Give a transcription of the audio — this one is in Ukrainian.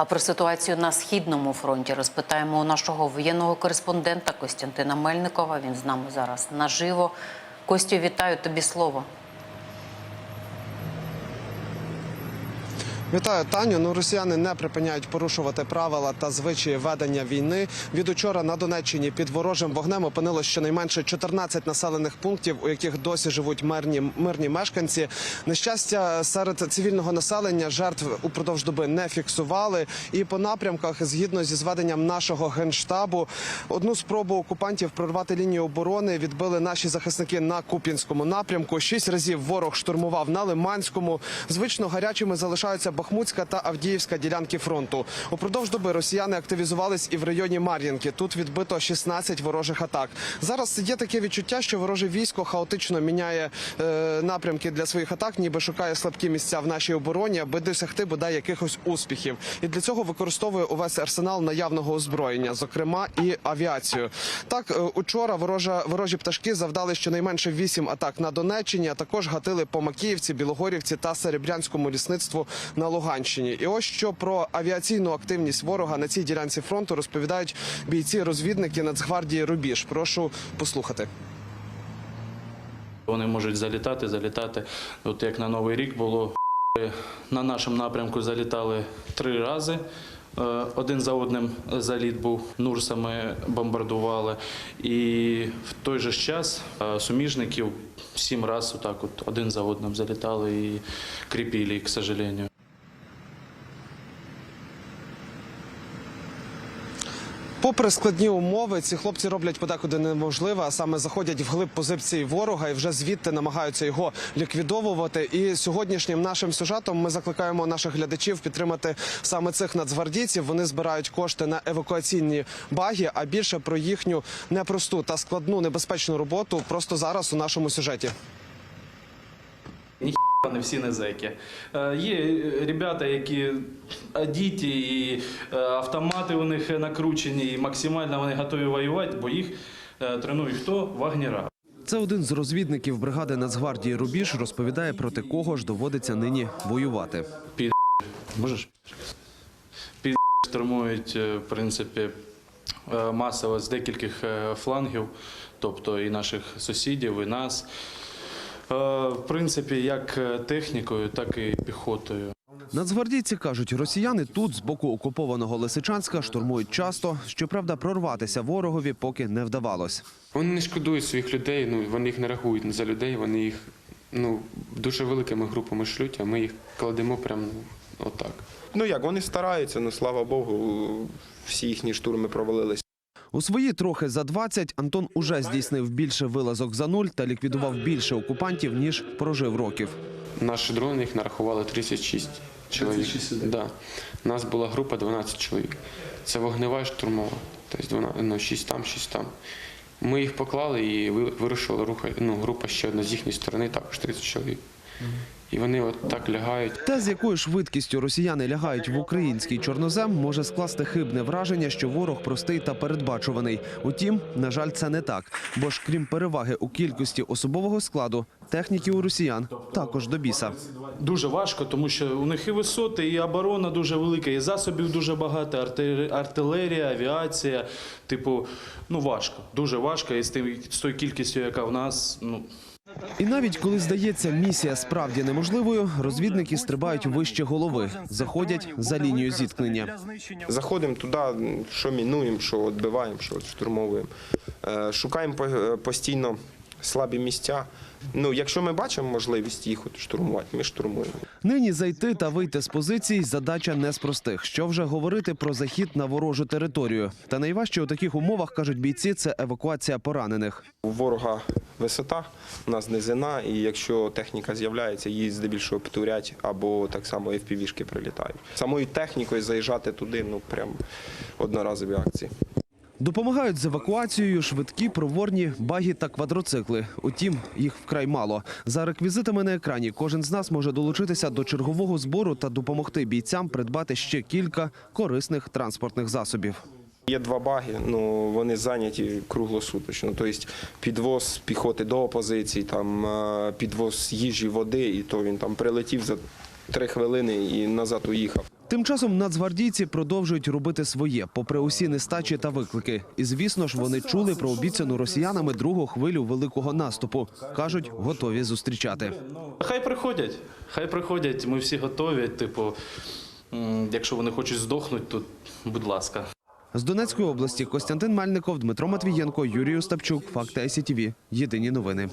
А про ситуацію на східному фронті розпитаємо у нашого воєнного кореспондента Костянтина Мельникова. Він з нами зараз наживо. Костю, вітаю тобі слово. Вітаю, Таню. Ну, росіяни не припиняють порушувати правила та звичаї ведення війни. Від учора на Донеччині під ворожим вогнем опинилось щонайменше 14 населених пунктів, у яких досі живуть мирні мирні мешканці. Нещастя серед цивільного населення жертв упродовж доби не фіксували. І по напрямках, згідно зі зведенням нашого генштабу, одну спробу окупантів прорвати лінію оборони відбили наші захисники на Куп'янському напрямку. Шість разів ворог штурмував на Лиманському. Звично гарячими залишаються Бахмутська та Авдіївська ділянки фронту. Упродовж доби росіяни активізувались і в районі Мар'їнки. Тут відбито 16 ворожих атак. Зараз є таке відчуття, що вороже військо хаотично міняє е, напрямки для своїх атак, ніби шукає слабкі місця в нашій обороні, аби досягти бодай якихось успіхів. І для цього використовує увесь арсенал наявного озброєння, зокрема і авіацію. Так, е, учора ворожа ворожі пташки завдали щонайменше 8 атак на Донеччині, а також гатили по Макіївці, Білогорівці та Серебрянському лісництву на Луганщині. І ось що про авіаційну активність ворога на цій ділянці фронту розповідають бійці-розвідники Нацгвардії Рубіж. Прошу послухати. Вони можуть залітати, залітати. От як на Новий рік було на нашому напрямку залітали три рази. Е, Один за одним заліт був, Нурсами бомбардували. І в той же час е, суміжників сім разів один за одним залітали і кріпили, к сожалению. Попри складні умови, ці хлопці роблять подекуди неможливе, а саме заходять вглиб позиції ворога і вже звідти намагаються його ліквідовувати. І сьогоднішнім нашим сюжетом ми закликаємо наших глядачів підтримати саме цих нацгвардійців. Вони збирають кошти на евакуаційні баги, а більше про їхню непросту та складну небезпечну роботу просто зараз у нашому сюжеті. Не всі не зеки. Е, Є е, ребята, які одіті, і е, автомати у них накручені, і максимально вони готові воювати, бо їх тренують хто? Вагнера. Це один з розвідників бригади Нацгвардії Рубіж розповідає проти кого ж доводиться нині воювати. Під Можеш? Під штурмують, в принципі, масово з декількох е, флангів, тобто і наших сусідів, і нас. Е, В принципі, як е, технікою, так і піхотою. Нацгвардійці кажуть, росіяни тут з боку окупованого Лисичанська штурмують часто. Щоправда, прорватися ворогові поки не вдавалось. Вони не шкодують своїх людей, ну вони їх не рахують за людей, вони їх ну, дуже великими групами шлють, а ми їх кладемо прямо ну, отак. Ну як, вони стараються, ну слава Богу, всі їхні штурми провалились. У свої трохи за 20 Антон уже здійснив більше вилазок за нуль та ліквідував більше окупантів ніж прожив років. Наші дрони їх нарахували 36 чоловік. 36. Да. У нас була група 12 чоловік. Це вогнева і штурмова. Тобто 12, ну, 6 там, 6 там. Ми їх поклали і ви- вирушила ну, група ще одна з їхньої сторони, також 30 чоловік. І вони от так лягають. Те, з якою швидкістю росіяни лягають в український чорнозем, може скласти хибне враження, що ворог простий та передбачуваний. Утім, на жаль, це не так. Бо ж крім переваги у кількості особового складу, техніки у росіян також до біса. Дуже важко, тому що у них і висоти, і оборона дуже велика, і засобів дуже багато, арти- артилерія, авіація. Типу, ну важко, дуже важко. І з тим з тою кількістю, яка в нас, ну І навіть коли здається місія справді неможливою, розвідники стрибають вище голови, заходять за лінію зіткнення. Заходимо туди, що мінуємо, що відбиваємо, що штурмовуємо. Е, Шукаємо е, постійно слабі місця. Ну, якщо ми бачимо можливість їх штурмувати, ми штурмуємо. Нині зайти та вийти з позицій задача не з простих. Що вже говорити про захід на ворожу територію. Та найважче у таких умовах кажуть бійці це евакуація поранених. У ворога висота, у нас низина, і якщо техніка з'являється, її здебільшого птурять або так само FPV-шки прилітають. Самою технікою заїжджати туди, ну прям одноразові акції. Допомагають з евакуацією швидкі, проворні баги та квадроцикли. Утім, їх вкрай мало. За реквізитами на екрані кожен з нас може долучитися до чергового збору та допомогти бійцям придбати ще кілька корисних транспортних засобів. Є два баги, ну вони зайняті круглосуточно. Тобто підвоз піхоти до опозицій, там е, підвоз їжі, води, і то він там прилетів за три хвилини і назад уїхав. Тим часом нацгвардійці продовжують робити своє, попри усі нестачі та виклики. І звісно ж, вони чули про обіцяну росіянами другу хвилю великого наступу. кажуть, готові зустрічати. Хай приходять, хай приходять. Ми всі готові. Типу, якщо вони хочуть здохнути, то будь ласка. З Донецької області Костянтин Мельников, Дмитро Матвієнко, Юрій Остапчук. Факти СІТВ. Єдині новини.